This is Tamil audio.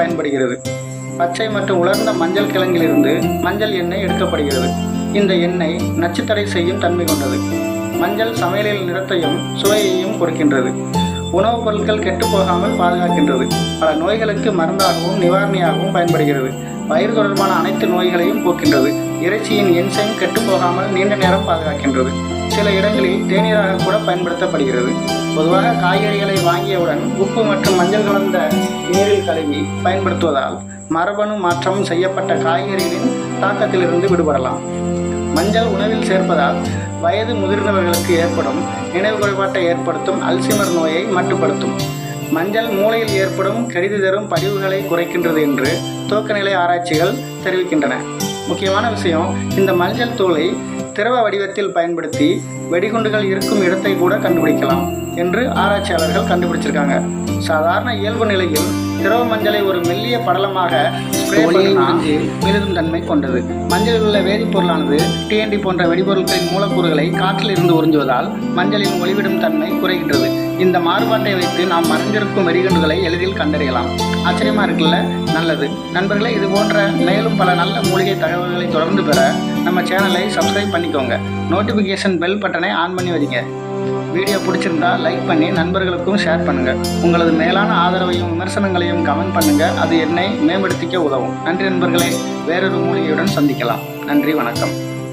பயன்படுகிறது. பச்சை மற்றும் உலர்ந்த மஞ்சள் கிழங்கிலிருந்து மஞ்சள் எண்ணெய் எடுக்கப்படுகிறது. இந்த எண்ணெய் நச்சுத்தடை செய்யும் தன்மை கொண்டது. மஞ்சள் சமையலில் நிறத்தையும் சுவையையும் கொடுக்கின்றது உணவுப் பொருட்கள் கெட்டுப்போகாமல் பாதுகாக்கின்றது. பல நோய்களுக்கு மருந்தாகவும் நிவாரணியாகவும் பயன்படுகிறது. வயிறு தொடர்பான அனைத்து நோய்களையும் போக்கின்றது. இறைச்சியின் என்சைம் கெட்டுப் போகாமல் நீண்ட நேரம் பாதுகாக்கின்றது. சில இடங்களில் தேநீராக கூட பயன்படுத்தப்படுகிறது. பொதுவாக காய்கறிகளை வாங்கியவுடன் உப்பு மற்றும் மஞ்சள் கலந்த நீரில் கழுவி பயன்படுத்துவதால் மரபணு மாற்றம் செய்யப்பட்ட காய்கறிகளின் தாக்கத்திலிருந்து விடுபடலாம். மஞ்சள் உணவில் சேர்ப்பதால் வயது முதிர்ந்தவர்களுக்கு ஏற்படும் நினைவு குறைபாட்டை ஏற்படுத்தும் அல்சிமர் நோயை மட்டுப்படுத்தும். மஞ்சள் மூளையில் ஏற்படும் கடிது தரும் படிவுகளை குறைக்கின்றது என்று துவக்கநிலை ஆராய்ச்சிகள் தெரிவிக்கின்றன. முக்கியமான விஷயம் இந்த மஞ்சள் தூளை திரவ வடிவத்தில் பயன்படுத்தி வெடிகுண்டுகள் இருக்கும் இடத்தை கூட கண்டுபிடிக்கலாம் என்று ஆராய்ச்சியாளர்கள் கண்டுபிடிச்சிருக்காங்க. சாதாரண இயல்பு நிலையில் திரவ மஞ்சளை ஒரு மெல்லிய படலமாக ஸ்ப்ரே தன்மை கொண்டது. மஞ்சளில் உள்ள வேதிப்பொருளானது டிஎன்டி போன்ற வெடிபொருட்களின் மூலக்கூறுகளை காற்றில் இருந்து உறிஞ்சுவதால் மஞ்சளின் ஒளிவிடும் தன்மை குறைகின்றது. இந்த மாறுபாட்டை வைத்து நாம் மறைந்திருக்கும் வெடிகுண்டுகளை எளிதில் கண்டறியலாம். ஆச்சரியமா இருக்குல்ல? நல்லது. நண்பர்களே இது போன்ற மேலும் பல நல்ல மூலிகை தகவல்களை தொடர்ந்து பெற நம்ம சேனலை சப்ஸ்கிரைப் பண்ணிக்கோங்க. நோட்டிஃபிகேஷன் பெல் பட்டனை ஆன் பண்ணி வைங்க. வீடியோ பிடிச்சிருந்தா லைக் பண்ணி நண்பர்களுக்கும் ஷேர் பண்ணுங்கள் உங்களது மேலான ஆதரவையும் விமர்சனங்களையும் கமெண்ட் பண்ணுங்கள் அது என்னை மேம்படுத்திக்க உதவும். நன்றி நண்பர்களே. வேறொரு மூலிகையுடன் சந்திக்கலாம். நன்றி வணக்கம்.